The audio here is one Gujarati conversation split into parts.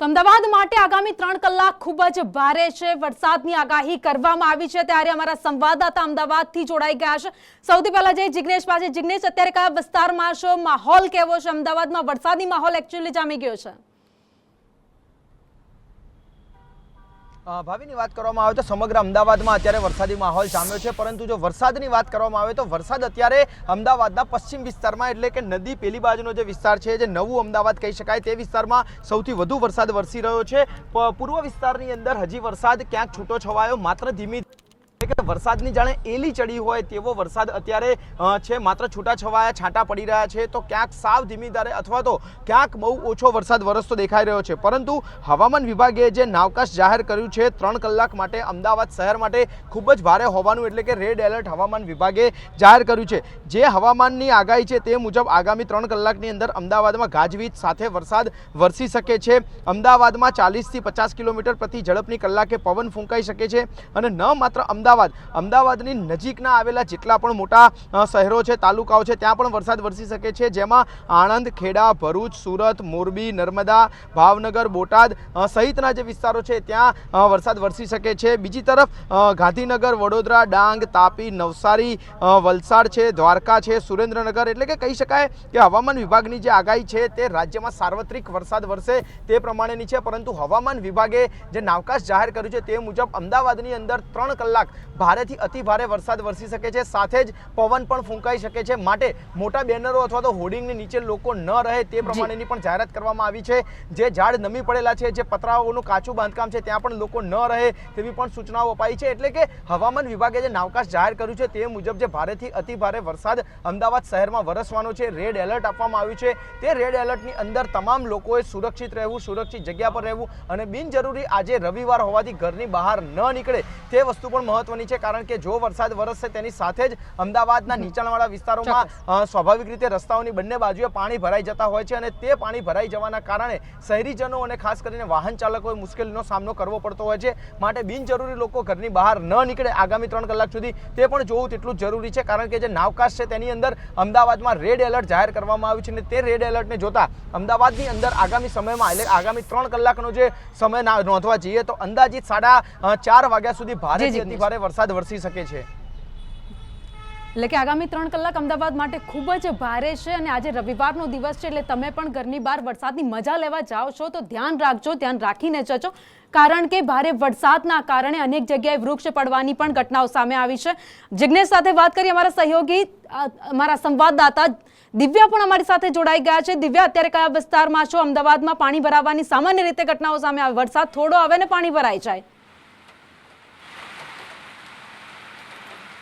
તો અમદાવાદ માટે આગામી ત્રણ કલાક ખૂબ જ ભારે છે. વરસાદની આગાહી કરવામાં આવી છે. ત્યારે અમારા સંવાદદાતા અમદાવાદથી જોડાઈ ગયા છે. સૌથી પહેલા જઈ જિગ્નેશ પાસે જિગ્નેશ, અત્યારે કયા વિસ્તારમાં છો? માહોલ કેવો છે? અમદાવાદમાં વરસાદી માહોલ એકચ્યુઅલી જામી ગયો છે. ભાવિની વાત કરવામાં આવે તો સમગ્ર અમદાવાદમાં અત્યારે વરસાદી માહોલ જામ્યો છે, પરંતુ જો વરસાદની વાત કરવામાં આવે તો વરસાદ અત્યારે અમદાવાદના પશ્ચિમ વિસ્તારમાં એટલે કે નદી પેલી બાજુનો જે વિસ્તાર છે, જે નવું અમદાવાદ કહી શકાય, તે વિસ્તારમાં સૌથી વધુ વરસાદ વરસી રહ્યો છે. પૂર્વ વિસ્તારની અંદર હજી વરસાદ ક્યાંક છૂટો છવાયો, માત્ર ધીમી કે વરસાદની જાણે એલી ચડી હોય તેવો વરસાદ અત્યારે છે. માત્ર છૂટાછવાયા છાંટા પડી રહ્યા છે. તો ક્યાંક સાવ ધીમી ધારે અથવા તો ક્યાંક બહુ ઓછો વરસાદ વરસતો દેખાઈ રહ્યો છે. પરંતુ હવામાન વિભાગે જે નાવકાશ જાહેર કર્યું છે, ત્રણ કલાક માટે અમદાવાદ શહેર માટે ખૂબ જ ભારે હોવાનું, એટલે કે રેડ એલર્ટ હવામાન વિભાગે જાહેર કર્યું છે. જે હવામાનની આગાહી છે તે મુજબ આગામી ત્રણ કલાકની અંદર અમદાવાદમાં ગાજવીજ સાથે વરસાદ વરસી શકે છે. અમદાવાદમાં ચાલીસથી પચાસ કિલોમીટર પ્રતિ ઝડપની કલાકે પવન ફૂંકાઈ શકે છે. અને ન માત્ર અમદાવાદ અમદાવાદની નજીકના આવેલા જેટલા પણ મોટા શહેરો છે, તાલુકાઓ છે, ત્યાં પણ વરસાદ વરસી શકે છે. જેમાં આણંદ, ખેડા, ભરૂચ, સુરત, મોરબી, નર્મદા, ભાવનગર, બોટાદ સહિતના જે વિસ્તારો છે, ત્યાં વરસાદ વરસી શકે છે. બીજી તરફ ગાંધીનગર, વડોદરા, ડાંગ, તાપી, નવસારી વલસાડ છે, દ્વારકા છે, સુરેન્દ્રનગર એટલે કે કહી શકાય કે હવામાન વિભાગની જે આગાહી છે, તે રાજ્યમાં સાર્વત્રિક વરસાદ વરસે તે પ્રમાણેની છે. પરંતુ હવામાન વિભાગે જે નાવકાશ જાહેર કર્યું છે, તે મુજબ અમદાવાદની અંદર ત્રણ કલાક ભારેથી અતિ ભારે વરસાદ વરસી શકે છે. સાથે જ પવન પણ ફૂંકાઈ શકે છે. માટે મોટા બેનરો અથવા તો હોર્ડિંગની નીચે લોકો ન રહે તે પ્રમાણેની પણ જાહેરાત કરવામાં આવી છે. જે ઝાડ નમી પડેલા છે જે પતરાઓનું કાચું બાંધકામ છે ત્યાં પણ લોકો ન રહે તેવી પણ સૂચનાઓ અપાઈ છે. એટલે કે હવામાન વિભાગે જે નાવકાશ જાહેર કર્યું છે તે મુજબ જે ભારેથી અતિ ભારે વરસાદ અમદાવાદ શહેરમાં વરસવાનો છે. રેડ એલર્ટ આપવામાં આવ્યું છે. તે રેડ એલર્ટની અંદર તમામ લોકોએ સુરક્ષિત રહેવું સુરક્ષિત જગ્યા પર રહેવું અને બિનજરૂરી આજે રવિવાર હોવાથી ઘરની બહાર ન નીકળે તે વસ્તુ પણ મહત્વની છે કારણ કે જો વરસાદ વરસશે તેની સાથે જ અમદાવાદના નીચાણવાળા વિસ્તારોમાં સ્વાભાવિક રીતે રસ્તાઓની બંને બાજુએ પાણી ભરાઈ જતા હોય છે અને તે પાણી ભરાઈ જવાના કારણે શહેરીજનો અને ખાસ કરીને વાહન ચાલકોએ મુશ્કેલીનો સામનો કરવો પડતો હોય છે. માટે બિનજરૂરી લોકો ઘરની બહાર ન નીકળે આગામી ત્રણ કલાક સુધી. તે પણ જોવું તેટલું જરૂરી છે કારણ કે જે નાવકાશ છે તેની અંદર અમદાવાદમાં રેડ એલર્ટ જાહેર કરવામાં આવ્યું છે અને તે રેડ એલર્ટને જોતા અમદાવાદની અંદર આગામી સમયમાં એટલે આગામી ત્રણ કલાકનો જે સમય નોંધવા જઈએ તો અંદાજિત સાડા ચાર વાગ્યા સુધી ભારે. અતિ ભારે વરસાદ વરસી શકે છે. એટલે કે આગામી ત્રણ કલાક અમદાવાદ માટે ખૂબ જ ભારે છે અને આજે રવિવારનો દિવસ છે એટલે તમે પણ ઘરની બહાર વરસાદની મજા લેવા જાઓ છો તો ધ્યાન રાખજો, ધ્યાન રાખીને જજો. કારણ કે ભારે વરસાદના કારણે અનેક જગ્યાએ વૃક્ષ પડવાની પણ ઘટનાઓ સામે આવી છે. જિગ્નેશ સાથે વાત કરી અમારા સહયોગી અમારા સંવાદદાતા દિવ્યા પણ અમારી સાથે જોડાઈ ગયા છે. દિવ્યા, અત્યારે કયા વિસ્તારમાં છો? અમદાવાદમાં પાણી ભરાવાની સામાન્ય રીતે ઘટનાઓ સામે આવે, વરસાદ થોડો આવે ને પાણી ભરાઈ જાય.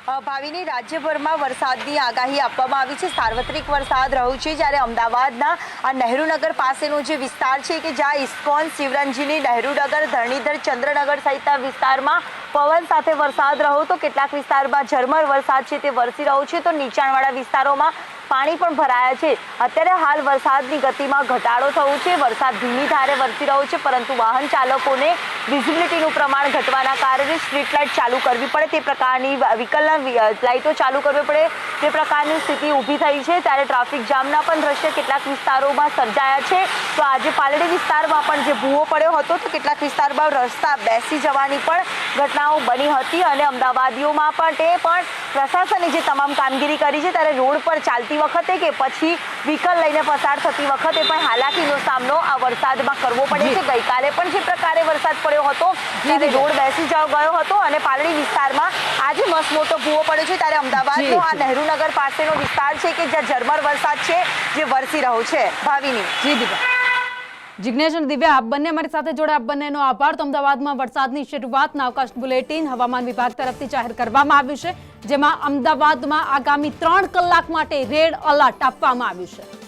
ભાવિની રાજ્યભરમાં વરસાદની આગાહી આપવામાં આવી છે. સાર્વત્રિક વરસાદ રહ્યો છે જ્યારે અમદાવાદના આ નહેરુનગર પાસેનો જે વિસ્તાર છે કે જ્યાં ઇસ્કોન, શિવરંજીની નહેરુનગર ધરણીધર, ચંદ્રનગર સહિતના વિસ્તારમાં પવન સાથે વરસાદ રહ્યો તો કેટલાક વિસ્તારમાં ઝરમર વરસાદ છે તે વરસી રહ્યો છે. તો નીચાણવાળા વિસ્તારોમાં પાણી પણ ભરાયા છે. અત્યારે હાલ વરસાદની ગતિમાં ઘટાડો થયો છે. વરસાદ ધીમી ધારે વરસી રહ્યો છે, પરંતુ વાહન ચાલકોને વિઝિબિલિટીનું પ્રમાણ ઘટવાના કારણે સ્ટ્રીટ લાઇટ ચાલુ કરવી પડે. તે પ્રકારની વિકલના લાઇટો ચાલુ કરવી પડે. તે પ્રકારની સ્થિતિ ઊભી થઈ છે. ત્યારે ટ્રાફિક જામના પણ દ્રશ્ય કેટલાક વિસ્તારોમાં સર્જાયા છે. તો આજે પાલડી વિસ્તારમાં પણ જે ભૂવો પડ્યો હતો, તો કેટલાક વિસ્તારમાં રસ્તા બેસી જવાની પણ ઘટનાઓ બની હતી અને અમદાવાદીઓમાં પણ તે પણ પ્રશાસને જે તમામ કામગીરી કરી છે, ત્યારે રોડ પર ચાલતી વખતે કે પછી વ્હીકલ લઈને પસાર થતી વખતે પણ હાલાકીનો સામનો આ વરસાદમાં કરવો પડે છે. ગઈકાલે પણ જે પ્રકારે વરસાદ પડ્યો હતો ત્યારે રોડ બેસી જવા ગયો હતો અને પાલડી વિસ્તારમાં આજે મસ્ત મોટો ભૂવો પડ્યો છે. ત્યારે અમદાવાદનો આ. નહેરુનગર પાસેનો વિસ્તાર છે કે જ્યાં ઝરમર વરસાદ છે જે વરસી રહ્યો છે. ભાવિની. જી દિવ્યા જિગ્નેશ અને દિવ્યા, આપ બંને અમારી સાથે જોડે આપ બંનેનો આભાર. તો અમદાવાદમાં વરસાદની શરૂઆત અવકાશ બુલેટિન હવામાન વિભાગ તરફથી જાહેર કરવામાં આવ્યું છે, જેમાં અમદાવાદમાં આગામી ત્રણ કલાક માટે રેડ અલર્ટ આપવામાં આવ્યું છે.